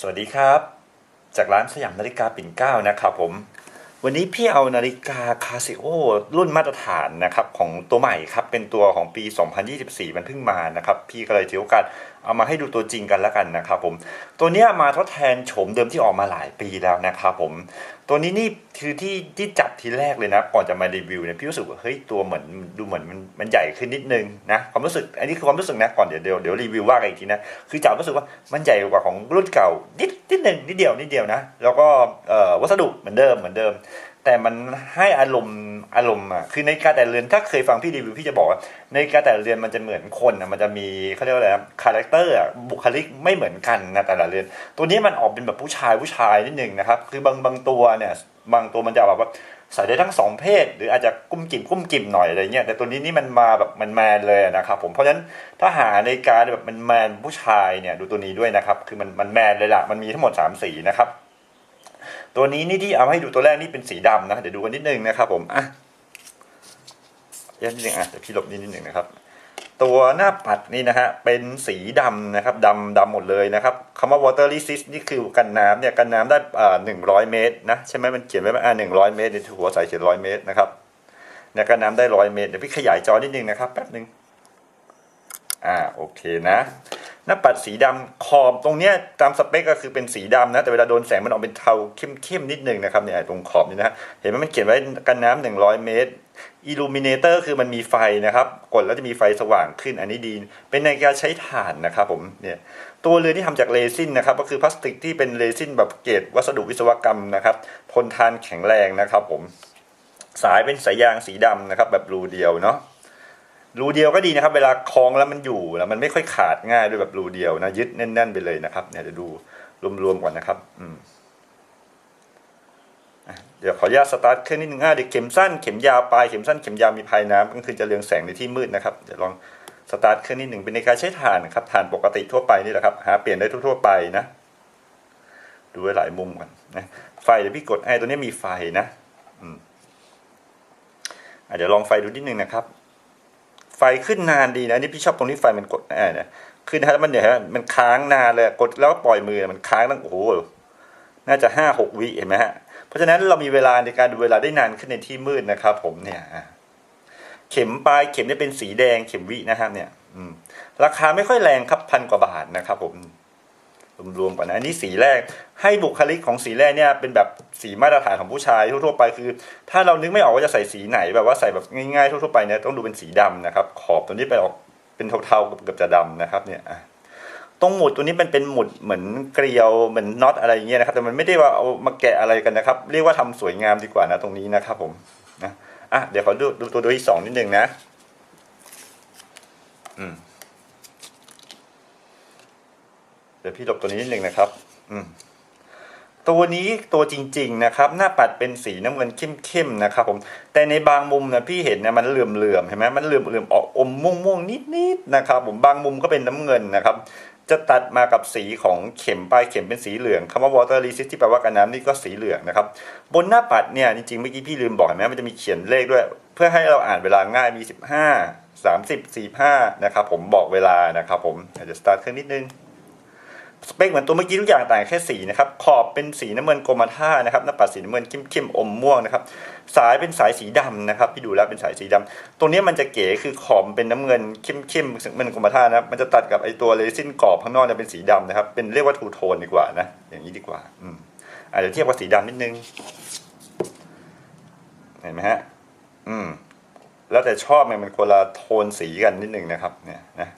สวัสดีครับ จากร้านสยามนาฬิกาปิ่นเก้านะครับผม วันนี้พี่เอานาฬิกาคาซิโอรุ่นมาตรฐานนะครับของตัวใหม่ครับ เป็นตัวของปี 2024 มันเพิ่งมานะครับ พี่ก็เลยถือโอกาสเอามาให้ดูตัวจริงกันแล้วกันนะครับผมตัวนี้มาทดแทนโฉมเดิมที่ออกมาหลายปีแล้วนะครับผมตัวนี้นี่คือที่ที่จับทีแรกเลยนะ ก่อนจะมารีวิวเนี่ยพี่รู้สึกว่าเฮ้ยตัวเหมือนดูเหมือนมันมันใหญ่ขึ้นนิดนึงนะความรู้สึกอันนี้คือความรู้สึกนะก่อนเดี๋ยวเดี๋ยวเดี๋ยวรีวิวว่ากันอีกทีนะคือจับรู้สึกว่ามันใหญ่กว่าของรุ่นเก่านิดนิดนึงนิดเดียวนิดเดียวนะ แล้วก็เอ่อวัสดุเหมือนเดิมเหมือนเดิม แต่มันให้อารมณ์อารมณ์อะคือในการแต่เรือนถ้าเคยฟังพี่รีวิวพี่จะบอกว่าในการแต่เรือนมันจะเหมือนคนอะมันจะมีเขาเรียกว่าอะไรคาแรคเตอร์บุคลิกไม่เหมือนกันนะแต่ละเรือน ตัวนี้มันออกเป็นแบบผู้ชายผู้ชายนิดนึงนะครับ คือบางบางตัวเนี่ยบางตัวมันจะแบบว่าใส่ได้ทั้งสองเพศ หรืออาจจะกุ้มกิ่มกุ้มกิ่มหน่อยอะไรเงี้ยแต่ตัวนี้นี่มันมาแบบมันแมนเลยนะครับผมเพราะฉะนั้นถ้าหาในการแบบมันแมนผู้ชายเนี่ยดูตัวนี้ด้วยนะครับ คือมันมันแมนเลยล่ะมันมีทั้งหมดสามสีนะครับ ตัวนี้นี่ที่เอาให้ดูตัวแรกนี่เป็นสีดำนะ เดี๋ยวดูกันนิดนึงนะครับผมอะยกนิดนึงอะเดี๋ยวพี่ลบนิดนิดนึงนะครับ ตัวหน้าปัดนี่นะฮะเป็นสีดำนะครับดำดำหมดเลยนะครับคำว่า water resist นี่คือกันน้ำเนี่ยกันน้ำได้อ่าหนึ่งร้อยเมตรนะใช่ไหมมันเขียนไว้ว่าอ่าหนึ่งร้อยเมตรในหัวใส่เขียนร้อยเมตรนะครับเนี่ยกันน้ำได้ร้อยเมตรเดี๋ยวพี่ขยายจอนิดนึงนะครับแป๊บนึง อ่าโอเคนะหน้าปัดสีดำขอบตรงเนี้ยตามสเปคก็คือเป็นสีดำนะ แต่เวลาโดนแสงมันออกเป็นเทาเข้มๆนิดนึงนะครับเนี่ยตรงขอบนี่นะเห็นไหมมันเขียนไว้กันน้ำหนึ่งร้อยเมตร Illuminator คือมันมีไฟนะครับ กดแล้วจะมีไฟสว่างขึ้นอันนี้ดี เป็นในการใช้ถ่านนะครับผมเนี่ยตัวเรือที่ทำจากเรซินนะครับ ก็คือพลาสติกที่เป็นเรซินแบบเกรดวัสดุวิศวกรรมนะครับ ทนทานแข็งแรงนะครับผมสายเป็นสายยางสีดำนะครับ แบบรูเดียวเนาะ รูเดียวก็ดีนะครับ เวลาคล้องแล้วมันอยู่แล้วมันไม่ค่อยขาดง่ายด้วยแบบรูเดียวนะยึดแน่น ๆ ไปเลยนะครับเนี่ยเดี๋ยวดูรวมๆก่อนนะครับ อืมเดี๋ยวขออนุญาตสตาร์ทเครื่องนิดนึงอะเดี๋ยวเข็มสั้นเข็มยาวปลายเข็มสั้นเข็มยาวมีภายน้ำก็คือจะเรืองแสงในที่มืดนะครับเดี๋ยวลองสตาร์ทเครื่องนิดหนึ่งเป็นในการใช้ถ่านนะครับถ่านปกติทั่วไปนี่แหละครับ หาเปลี่ยนได้ทั่วๆไปนะ ดูไว้หลายมุมก่อนนะไฟเดี๋ยวพี่กดไอ้ตัวนี้มีไฟนะอืมอะเดี๋ยวลองไฟดูนิดนึงนะครับ ไฟขึ้นนานดีนะนี่พี่ชอบตรงที่ไฟมันกดอ่าเนี่ยขึ้นนะแล้วมันเนี่ยฮะมันค้างนานเลยกดแล้วก็ปล่อยมือมันค้างตั้งโอ้โหน่าจะห้าหกวิเห็นไหมฮะเพราะฉะนั้นเรามีเวลาในการดูเวลาได้นานขึ้นในที่มืดนะครับ ผมเนี่ยเข็มปลายเข็มเนี่ยเป็นสีแดงเข็มวินะครับเนี่ยอืมราคาไม่ค่อยแรงครับพันกว่าบาทนะครับผม รวมๆกันนะอันนี้สีแรก ให้บุคลิกของสีแรกเนี่ยเป็นแบบสีมาตรฐานของผู้ชายทั่วๆไปคือ ถ้าเรานึกไม่ออกว่าจะใส่สีไหน แบบว่าใส่แบบง่ายๆทั่วๆไปเนี่ยต้องดูเป็นสีดำนะครับ ขอบตัวนี้ไปออกเป็นเทาๆเกือบจะดำนะครับเนี่ยตรงหมุดตัวนี้มันเป็นหมุดเหมือนเกลียวเหมือนน็อตอะไรอย่างเงี้ยนะครับแต่มันไม่ได้ว่าเอามาแกะอะไรกันนะครับ เรียกว่าทำสวยงามดีกว่านะตรงนี้นะครับผมนะอะเดี๋ยวขอดูดูตัวที่สองนิดนึงนะ อืม เดี๋ยวพี่หลบตัวนี้นิดนึงนะครับอืมตัวนี้ตัวจริง ๆ นะครับ หน้าปัดเป็นสีน้ำเงินเข้มๆนะครับผมแต่ในบางมุมนะพี่เห็นเนี่ยมันเหลื่อมๆเห็นไหมมันเหลื่อมๆออกอมม่วงๆนิดๆนะครับ ผมบางมุมก็เป็นน้ำเงินนะครับ จะตัดมากับสีของเข็มปลายเข็มเป็นสีเหลืองคำว่า water resist ที่แปลว่ากันน้ำนี่ก็สีเหลืองนะครับ บนหน้าปัดเนี่ยจริงๆเมื่อกี้พี่ลืมบอกเห็นไหมมันจะมีเขียนเลขด้วย เพื่อให้เราอ่านเวลาง่ายมี 15 30 45นะครับผมบอกเวลานะครับผมอาจจะ start เครื่องนิดนึง สเปคเหมือนตัวเมื่อกี้ทุกอย่างต่างแค่สีนะครับขอบเป็นสีน้ำเงินกรมท่านะครับหน้าปัดสีน้ำเงินเข้มๆอมม่วงนะครับสายเป็นสายสีดำนะครับพี่ดูแล้วเป็นสายสีดำตรงนี้มันจะเก๋คือขอบเป็นน้ำเงินเข้มๆน้ำเงินกรมท่านะครับมันจะตัดกับไอตัวเรซินกรอบข้างนอกเนี่ยเป็นสีดำนะครับเป็นเรียกว่าทูโทนดีกว่านะอย่างนี้ดีกว่าอืมอาจจะเทียบกับสีดำนิดนึงเห็นไหมฮะอืมแล้วแต่ชอบเนี่ยมันคนละโทนสีกันนิดนึงนะครับ เนี่ยนะ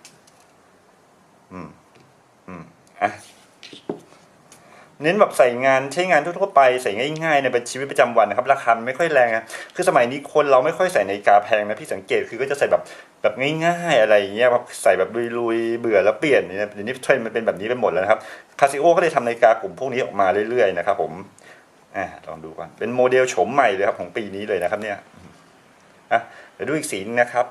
อืมอืม อะเน้นแบบใส่งานใช้งานทั่วๆไปใส่ง่ายๆในชีวิตประจำวันนะครับ ราคาไม่ค่อยแรงนะคือสมัยนี้คนเราไม่ค่อยใส่นาฬิกาแพงนะพี่สังเกตคือก็จะใส่แบบแบบง่ายๆอะไรอย่างเงี้ยครับใส่แบบลุยๆเบื่อแล้วเปลี่ยนเนี่ยเดี๋ยวนี้เทรนด์มันเป็นแบบนี้ไปหมดแล้วนะครับคาซิโอก็เลยทำนาฬิกากลุ่มพวกนี้ออกมาเรื่อยๆนะครับผมอ่าลองดูก่อนเป็นโมเดลโฉมใหม่เลยครับของปีนี้เลยนะครับเนี่ยอะเดี๋ยวดูอีกสีนึงนะครับ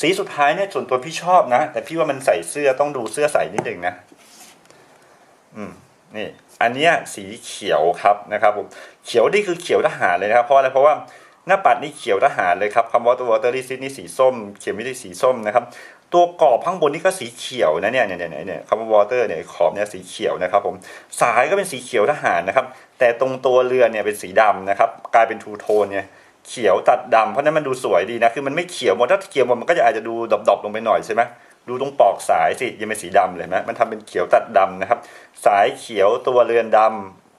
สีสุดท้ายเนี่ยส่วนตัวพี่ชอบนะ แต่พี่ว่ามันใส่เสื้อต้องดูเสื้อใส่นิดหนึ่งนะ อืม นี่ อันเนี้ยสีเขียวครับนะครับผมเขียวนี่คือเขียวทหารเลยนะครับ เพราะอะไรเพราะว่าหน้าปัดนี่เขียวทหารเลยครับคำว่าตัววอเตอร์ลิซินี่สีส้ม เขียวม่ได้สีส้มนะครับ ตัวกรอบข้างบนนี่ก็สีเขียวนะเนี่ยเนี่ยเนี่ยเนี่ยคำว่าวอเตอร์เนี่ยขอบเนี่ยสีเขียวนะครับ ผมสายก็เป็นสีเขียวทหารนะครับ แต่ตรงตัวเรือเนี่ยเป็นสีดำนะครับ กลายเป็นทูโทนเนี่ย เขียวตัดดำเพราะนั้นมันดูสวยดีนะคือมันไม่เขียวหมดถ้าเขียวหมดมันก็จะอาจจะดูดอบๆลงไปหน่อยใช่ไหมดูตรงปลอกสายสิยังเป็นสีดำเลยนไหมมันทำเป็นเขียวตัดดำนะครับ สายเขียวตัวเรือนดำ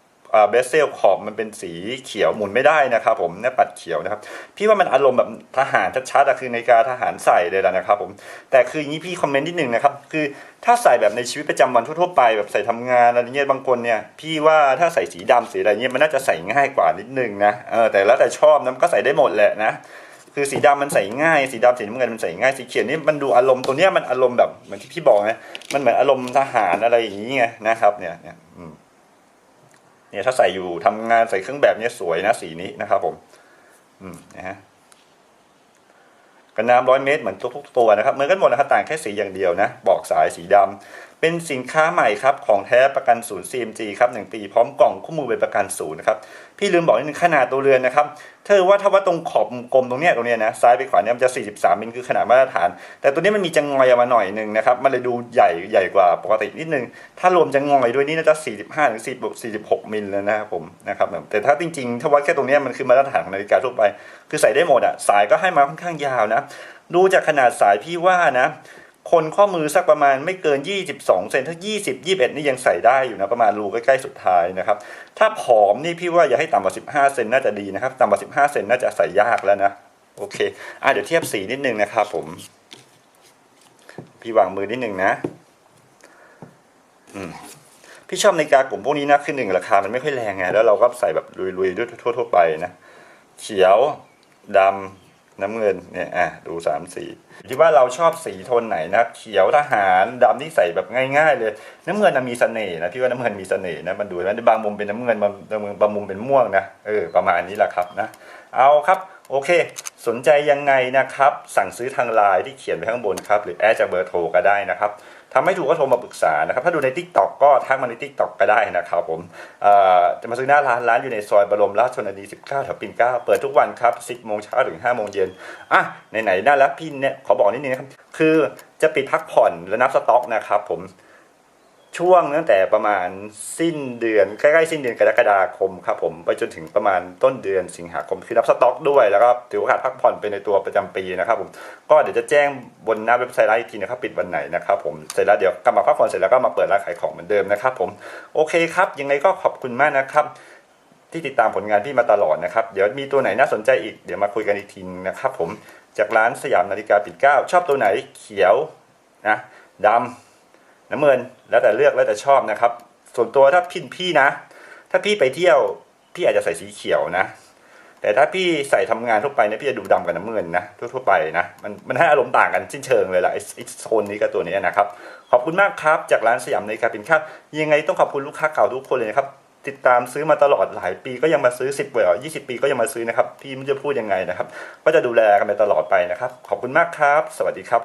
เบสเซลขอบมันเป็นสีเขียวหมุนไม่ได้นะครับ ผมหน้าปัดเขียวนะครับ พี่ว่ามันอารมณ์แบบทหารชัดๆอะคือในกาทหารใส่เลยแหละนะครับ ผมแต่คืออย่างนี้พี่คอมเมนต์นิดนึงนะครับ คือถ้าใส่แบบในชีวิตประจำวันทั่วๆไปแบบใส่ทำงานอะไรเงี้ยบางคนเนี่ยพี่ว่าถ้าใส่สีดำสีอะไรเงี้ยมันน่าจะใส่ง่ายกว่านิดนึงนะเออแต่แล้วแต่ชอบนะมันก็ใส่ได้หมดแหละนะคือสีดำมันใส่ง่าย สีดำสีน้ำเงินมันใส่ง่ายสีเขียวนี่มันดูอารมณ์ตัวเนี้ยมันอารมณ์แบบเหมือนที่พี่บอกนะมันเหมือนอารมณ์ทหารอะไรอย่างนี้ไงนะครับเนี่ยเนี่ยอืม เนี่ยถ้าใส่อยู่ทำงานใส่เครื่องแบบเนี้ยสวยนะสีนี้นะครับผม อืมนะฮะกันน้ำร้อยเมตรเหมือนทุกๆตัวนะครับเหมือนกันหมดนะครับต่างแค่สีอย่างเดียวนะบอกสายสีดำ เป็นสินค้าใหม่ครับของแท้ประกันศูนย์ CMG ครับหนึ่งปีพร้อมกล่องคู่มือเป็นประกันศูนย์นะครับพี่ลืมบอกนิดนึงขนาดตัวเรือนนะครับเธอว่าถ้าว่าตรงขอบกลมตรงเนี้ยตรงเนี้ยนะซ้ายไปขวาเนี่ยมันจะ 43มิลคือขนาดมาตรฐาน แต่ตัวนี้มันมีจังงอยออกมาหน่อยหนึ่งนะครับมันเลยดูใหญ่ใหญ่กว่าปกตินิดนึง ถ้ารวมจังงอยด้วยนี่น่าจะ 45ถึง46มิลแล้วนะครับผมนะครับแต่ถ้าจริงๆ ถ้าวัดแค่ตรงเนี้ยมันคือมาตรฐานของนาฬิกาทั่วไป คือใส่ได้หมดอะสายก็ให้มาค่อนข้างยาวนะดูจากขนาดสายพี่ว่านะ คนข้อมือสักประมาณไม่เกิน 22 เซนถ้า 20 21 นี่ยังใส่ได้อยู่นะ ประมาณรูใกล้ๆสุดท้ายนะครับ ถ้าผอมนี่พี่ว่าอย่าให้ต่ำกว่า 15 เซนน่าจะดีนะครับ ต่ำกว่า 15 เซนน่าจะใส่ยากแล้วนะ โอเค อะเดี๋ยวเทียบสีนิดนึงนะครับผม พี่วางมือนิดนึงนะ อืมพี่ชอบในกากลุ่มพวกนี้นะ คือหนึ่งราคามันไม่ค่อยแรงไง แล้วเราก็ใส่แบบลุยๆด้วยทั่วๆไปนะ เขียวดำ น้ำเงินเนี่ยอะดูสามสีที่ว่าเราชอบสีโทนไหนนะเขียวทหารดำที่ใส่แบบง่ายๆ เลย น้ำเงินนมีเสน่ห์นะพี่ว่าน้ำเงินมีเสน่ห์นะมันดูนะบางมุมเป็นน้ำเงินบางบางมุมเป็นม่วงนะเออประมาณนี้แหละครับนะเอาครับโอเค สนใจยังไงนะครับ สั่งซื้อทางไลน์ที่เขียนไว้ข้างบนครับ หรือแอดจากเบอร์โทรก็ได้นะครับ ทำไม่ถูกก็โทรมาปรึกษานะครับ ถ้าดูใน t ิ k t o กก็ทักมาใน t ิ k t o กก็ได้นะครับผมจะมาซื้อหน้าร้านร้านอยู่ในซอยบรมราชชนนี 19แถวปิ่นเกล้าเปิดทุกวันครับ 10โมงเช้าถึง5โมงเย็นอะไหนๆน่ารักพี่เนี่ยขอบอกนิดนึงนะครับคือจะปิดพักผ่อนและนับสต็อกนะครับผม ช่วงตั้งแต่ประมาณสิ้นเดือนใกล้ๆสิ้นเดือนกรกฎาคมครับผมไปจนถึงประมาณต้นเดือนสิงหาคมคือรับสต็อกด้วยแล้วก็ถือโอกาสพักผ่อนไปในตัวประจำปีนะครับผมก็เดี๋ยวจะแจ้งบนหน้าเว็บไซต์ร้านอีกทีนะครับปิดวันไหนนะครับผมเสร็จแล้วเดี๋ยวกลับมาพักผ่อนเสร็จแล้วก็มาเปิดร้านขายของเหมือนเดิมนะครับผมโอเคครับ ยังไงก็ขอบคุณมากนะครับ ที่ติดตามผลงานพี่มาตลอดนะครับเดี๋ยวมีตัวไหนน่าสนใจอีกเดี๋ยวมาคุยกันอีกทีนะครับผมจากร้านสยามนาฬิกาปิดเก้าชอบตัวไหนเขียวนะดำ น้ำเงินแล้วแต่เลือกแล้วแต่ชอบนะครับ ส่วนตัวถ้าพี่พี่นะ ถ้าพี่ไปเที่ยวพี่อาจจะใส่สีเขียวนะ แต่ถ้าพี่ใส่ทำงานทั่วไปเนี่ยพี่จะดูดำกับน้ำเงินนะทั่วๆไปนะมันมันให้อารมณ์ต่างกันสิ้นเชิงเลยล่ะไอ้โซนนี้กับตัวนี้นะครับ ขอบคุณมากครับจากร้านสยามนาฬิกาปิ่นข้าวยังไงต้องขอบคุณลูกค้าเก่าทุกคนเลยนะครับติดตามซื้อมาตลอดหลายปีก็ยังมาซื้อ 10เว่ยี่สิบปีก็ยังมาซื้อนะครับ พี่ไม่รู้จะพูดยังไงนะครับ ก็จะดูแลกันไปตลอดไปนะครับ ขอบคุณมากครับ สวัสดีครับ